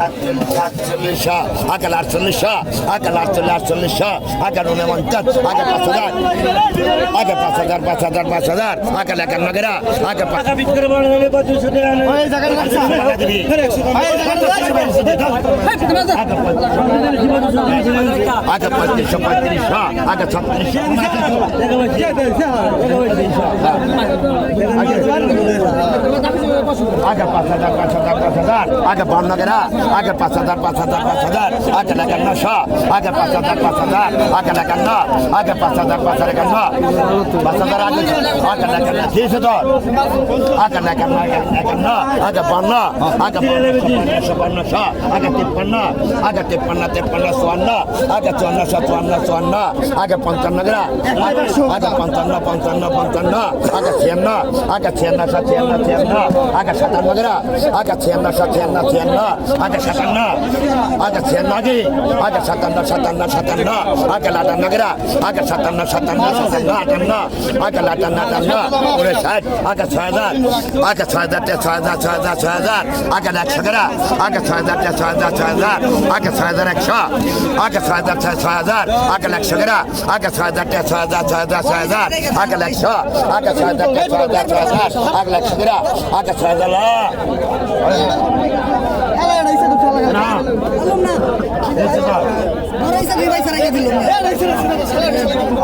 আটচল্লিশশো আকাল আটচল্লিশশো আকাল আটচল্লিশ আটচল্লিশশো আকাল উনপঞ্চাশ আকাল পাঁচ হাজার আগে পাঁচ হাজার পাঁচ হাজার পাঁচ হাজার আকাল একান্ন গেরা আগে পাঁচ আগে পঁয়ত্রিশশো পঁয়ত্রিশশো আগে ছত্রিশশো আগে পাঁচ হাজার। পাঁচ হাজার পাঁচ হাজার আগে বান্ন গেরা আগে পাঁচ হাজার পাঁচ হাজার পাঁচ হাজার, আগে একান্নশো আগে পাঁচ হাজার পাঁচ হাজার, আগে একান্ন আগে পাঁচ হাজার পাঁচ হাজার একান্ন পাঁচ হাজার আগে আগে একান্ন তিরিশ হাজার, আগে একান্ন একান্ন আগে বান্ন, আগে বান্নশো বান্নশো আগে তিপ্পান্ন আগে তিপ্পান্ন তিপ্পান্ন চুয়ান্ন, আগে চুয়ান্নশো চুয়ান্ন চুয়ান্ন, আগে পঞ্চান্ন গেরা আগে পঞ্চান্ন পঞ্চান্ন পঞ্চান্ন, আগে ছিয়ান্ন, আগে ছিয়ান্নশো ছিয়ান্ন ছিয়ান্ন, আগে সাতান্ন গেরা আগে ছিয়ান্নশো ছিয়ান্ন ছিয়ান্ন, আগে সাতান্ন। আগে ছিয়ান্ন আগে সাতান্ন সাতান্ন সাতান্ন। আগে লাটান্ন গেরা আগে সাতান্ন সাতান্ন সাতান্ন, আটান্ন। আগে লাটান্ন আটান্ন উনিশ ষাট। আগে ছয় হাজার। আগে ছয় হাজার তে ছয় হাজার ছয় হাজার ছয় হাজার। আগে একশো গেরা আগে ছয় হাজার তে ছয় হাজার ছয় হাজার। আগে ছয় হাজার একশো। আগে ছয় হাজার ছয় ছয় হাজার। আগে একশো গেরা আগে ছয় হাজার তে ছয় হাজার ছয় হাজার ছয় হাজার। আগে একশো। আগে ছয় হাজার তে ছয় হাজার ছয় হাজার। আগে একশো গেরা আগে ছয় হাজার।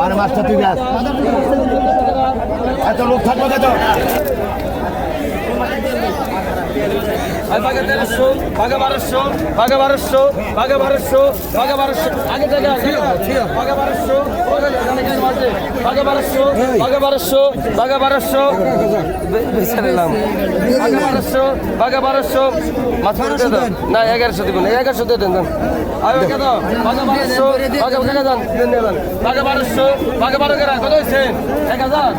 আর মাছটা তুই ব্যাস এত লোক থাকবে কত? ভাগে তেরোশো ভাগে বারোশো ভাগে বারোশো ভাগে বারোশো ভাগে বারোশো আগে থেকে ভাগে বারোশো। ভাগে বারোশো ভাগে বারোশো ভাগে বারোশো বেছে নিলাম ভাগে বারোশো ভাগে বারোশো মাছ দিয়ে দেন। না এগারোশো দিব না এগারোশো দিয়ে দেন দেন। আগে কত ভাগে বারোশো ভাগে ভাগে দেন দেন দেন। ভাগে বারোশো ভাগে বারো গেরা কত হয়েছে? এক হাজার।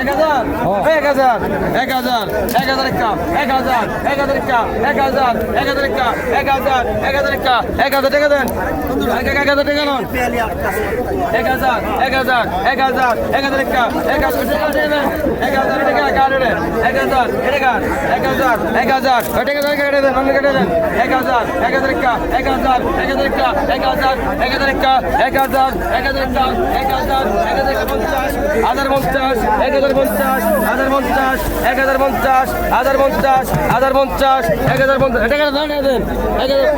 এক হাজার। এক হাজার। এক হাজার। এক হাজার একটা। এক হাজার। এক হাজার একটা। এক হাজার। এক হাজার একটা। এক হাজার। এক হাজার একটা। এক হাজার টাকা দেন। এক হাজার টাকা নন এক হাজার এক হাজার। এক হাজার। এক হাজার একটা এক হাজার টাকা দেন এক হাজার কাটে দেন এক হাজার এক হাজার হাজার টাকা টাকা কেটে দেন অন্য কেটে দেন এক হাজার এক হাজার একটা এক হাজার এক হাজার একটা এক হাজার এক হাজার একটা এক হাজার এক হাজার একটা এক হাজার এক হাজার পঞ্চাশ হাজার পঞ্চাশ এক হাজার পঞ্চাশ হাজার পঞ্চাশ এক হাজার পঞ্চাশ হাজার পঞ্চাশ হাজার পঞ্চাশ এক হাজার পঞ্চাশ এটা দেন দেন এক হাজার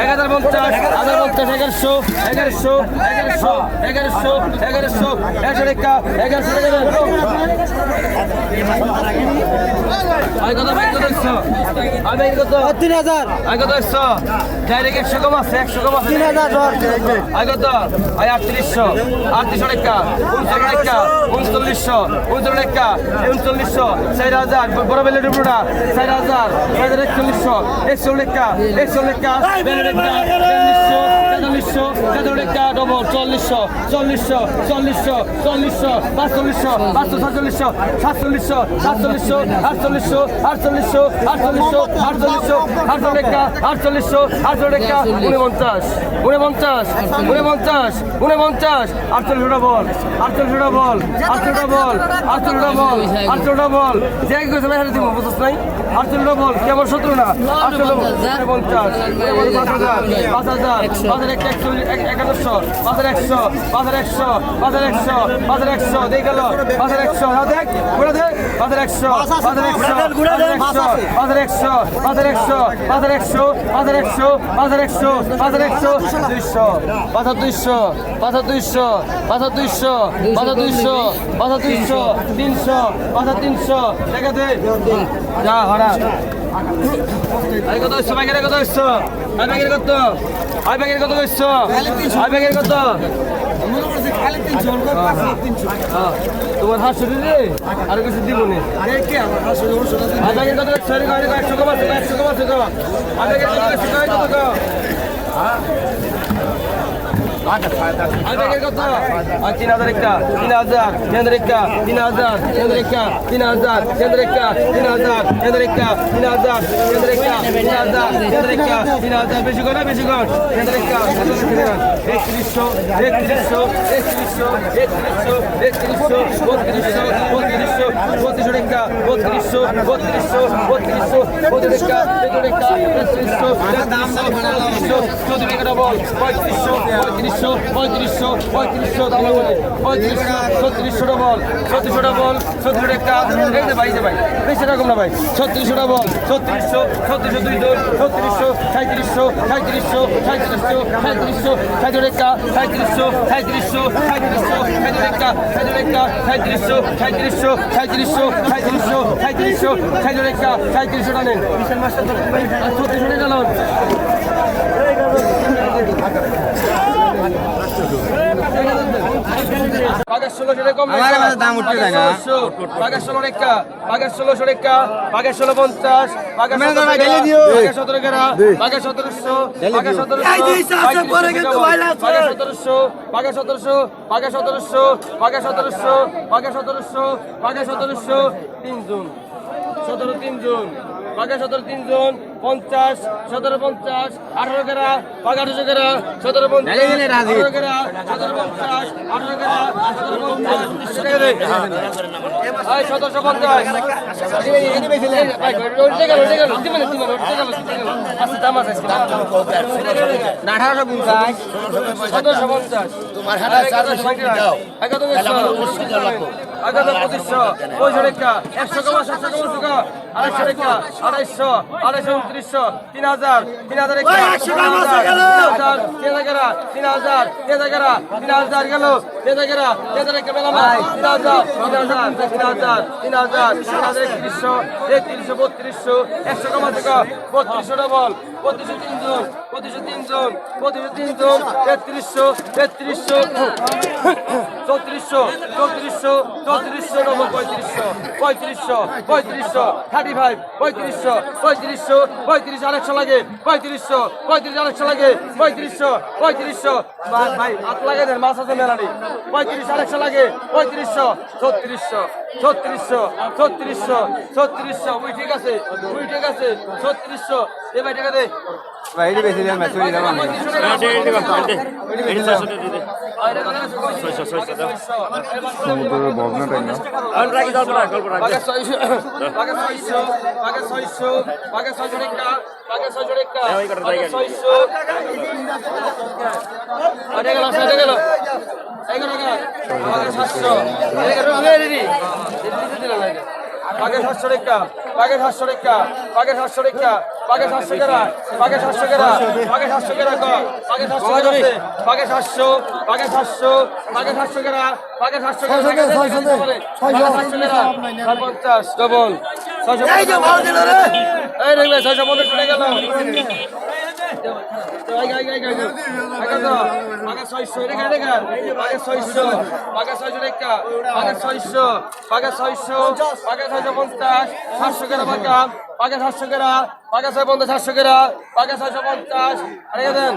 এক হাজার পঞ্চাশ হাজার পঞ্চাশ এগারোশো এগারোশো এগারোশো এগারোশো এগারোশো একশো টাকা এগারোশো টাকা তিন হাজার। আই কত একশো? ডাইরেক্ট একশো কম আছে একশো কম আছে। তিন হাজার কত? আই আটত্রিশশো আটত্রিশশো টাকা উনচল্লিশ টাকা উনচল্লিশশো উনচল্লিশ টাকা উনচল্লিশশো চার হাজার বড় বেলে ডুবুটা চার হাজার ছয় হাজার একচল্লিশশো একচল্লিশ টাকা একচল্লিশ টাকা তেতাল্লিশশো তেতাল্লিশ টাকা ডবল চল্লিশশো চল্লিশশো চল্লিশশো চল্লিশশো, পাঁচচল্লিশশো, পাঁচশো সাতচল্লিশশো সাতচল্লিশশো সাতচল্লিশশো, আটচল্লিশশো আটচল্লিশশো আটচল্লিশশো আটচল্লিশশো আটচল্লিশ টাকা আটচল্লিশশো আটচল্লিশ টাকা উনপঞ্চাশ উনপঞ্চাশ উনপঞ্চাশ উনপঞ্চাশ আটচল্লিশ বল আটচল্লিশ বল আটচল্লিশ বল আটচল্লিশ বল আটচল্লিশ বল যে না হেরে দিব বুঝছ নাই? আটচল্লিশ বল কেমন শত্রু না? আটচল্লিশ উনপঞ্চাশ পাঁচ হাজার পাঁচ হাজার হাজার একটা একচল্লিশ একাদশশো হাজার একশো হাজার একশো হাজার একশো হাজার একশো দিয়ে গেল হাজার একশো হ্যাঁ দেখ ঘুরে দেখ হাজার একশো হাজার একশো হাজার একশো হাজার একশো পাঁচ একশো পাঁচ একশো পাঁচ একশো পাঁচ একশো দুইশো পাঁচ দুইশো পাঁচ দুইশো পাঁচ দুইশো পাঁচ দুইশো পাঁচ দুইশো তিনশো পাঁচ তিনশো দেখা দে যা হরা কত হচ্ছে কত হয় ব্যাগের কত? হয় ব্যাগের কত কইছো? হয় ব্যাগের কত? হ্যাঁ, তোমার হাত শুধু রে আর কিছু দিব নি। কত একশো কমাচ্ছে একশো কমাচ্ছে তো। আধাকে কত একশো কত তিন হাজার একটা তিন হাজার হাজার একটা তিন হাজার হাজার একটা তিন হাজার তিন একটা তিন হাজার হাজার একটা তিন হাজার হাজার একটা তিন হাজার তিন একটা তিন হাজার বেশি কর বেশি কর তিন একটা একত্রিশশো একত্রিশশো একত্রিশশো একত্রিশশো একত্রিশশো বত্রিশশো বত্রিশশো বত্রিশশো টাকা বত্রিশশো বত্রিশশো বত্রিশশো বত্রিশ টাকা তেত্রিশ টাকা তেত্রিশশো চৌদ্দ টাকা ডবল পঁয়ত্রিশশো পঁয়ত্রিশশো পঁয়ত্রিশশো পঁয়ত্রিশশো পঁয়ত্রিশশো, ছত্রিশশো ডবল ছত্রিশশো ডবল ছত্রিশ টাকা এই যে ভাই যে ভাই, বেশি রকম না ভাই। ছত্রিশশো ডবল ছত্রিশশো ছত্রিশশো দুই দুই ছত্রিশশো সাঁত্রিশশো সাঁত্রিশশো সাঁত্রিশশো সাঁত্রিশশো সাঁত্রিশ টাকা সাঁত্রিশশো সাঁত্রিশশো সাঁত্রিশশো সাঁত্রিশ টাকা সাঁত্রিশ টাকা সাঁত্রিশশো সাঁত্রিশশো সাঁত্রিশশো সাঁত্রিশশো সাঁত্রিশশো সাঁত্রিশ টাকা সাঁত্রিশশো টানেন ছত্রিশশো টাকা বাগের ষোলোশো টাকা দাম উঠতে না। বাগের ষোলো টাকা বাগের ষোলোশো টাকা বাগের ষোলো পঞ্চাশ। বাগের সতেরো ঢেলে বাগের বাগের সতেরোশো। বাগের সতেরোশো। বাগের সতেরোশো বাগের সতেরোশো। বাগের সতেরোশো। বাগের সতেরোশো। বাগের সতেরোশো। বাগের সতেরোশো। তিন জুন। সতেরো তিন জুন। বাঘা সতেরো তিন জন। পঞ্চাশ সতেরো পঞ্চাশ আঠারো কেরা আঠারোশো কেরা সতেরো পঞ্চাশ আঠারো কেরা সতেরো পঞ্চাশ আঠারো কেরা সতেরো পঞ্চাশ সতেরোশো পঞ্চাশ। আঠারোশো পঞ্চাশ। সতেরোশো পঞ্চাশ। তোমার হাতে আমার পঁচিশশো। পঁয়ষট্টি টাকা একশো কমা সাতশো কমা টাকা আড়াইশো টাকা আড়াইশো আড়াইশো উনত্রিশশো তিন হাজার তিন হাজার একটা তিন হাজার তিন হাজার তিন হাজার তিন হাজার গেল তিন হাজার তিন হাজার একটা মেলা তিন হাজার তিন হাজার তিন হাজার তিন হাজার তিন হাজার একত্রিশশো একত্রিশশো বত্রিশশো একশো কমা টাকা বত্রিশশো ডবল বত্রিশশো তিনজন বত্রিশশো তিনজন বত্রিশশো তিনজন তেত্রিশশো তেত্রিশশো চৌত্রিশশো চৌত্রিশশো চৌত্রিশশো নম্বর পঁয়ত্রিশশো পঁয়ত্রিশশো পঁয়ত্রিশশো থার্টি ফাইভ পঁয়ত্রিশশো পঁয়ত্রিশশো পঁয়ত্রিশ আরেকশো লাগে পঁয়ত্রিশশো পঁয়ত্রিশ আরেকশো লাগে পঁয়ত্রিশশো পঁয়ত্রিশশো ভাই হাত লাগে দেন মাছ আছে মেলানি। পঁয়ত্রিশ আরেকশো লাগে পঁয়ত্রিশশো ছত্রিশশো ছত্রিশশো ছত্রিশশো ছত্রিশশো উই ঠিক আছে উই ঠিক আছে ছত্রিশশো এ ভাই এটি বেশি দেন ভাই চুরি নেই সমুদ্রের ভগ্নাটাই না পাকের হাস্য রেখা পাকের হাস্য রেখা পাকের হাস্য রেখা পাকে সাতশো কেরা পাকে সাতশো কেরা পাকে সাতশো কেরা পাকে সাতশো পাকে সাতশো পাকে সাতশো পাকে সাতশো কেরা পাকে সাতশো কেরা পঞ্চাশ ডবল ছয়শো এই দেখবে ছয়শো পঞ্চাশ চলে গেল পঞ্চাশ সাতশো কেরা পাকা বাঘে সাতশো কেরা বাঘে ছয় পঞ্চাশ সাতশো কেরা বাঘে ছয়শো পঞ্চাশ। আরে দেন।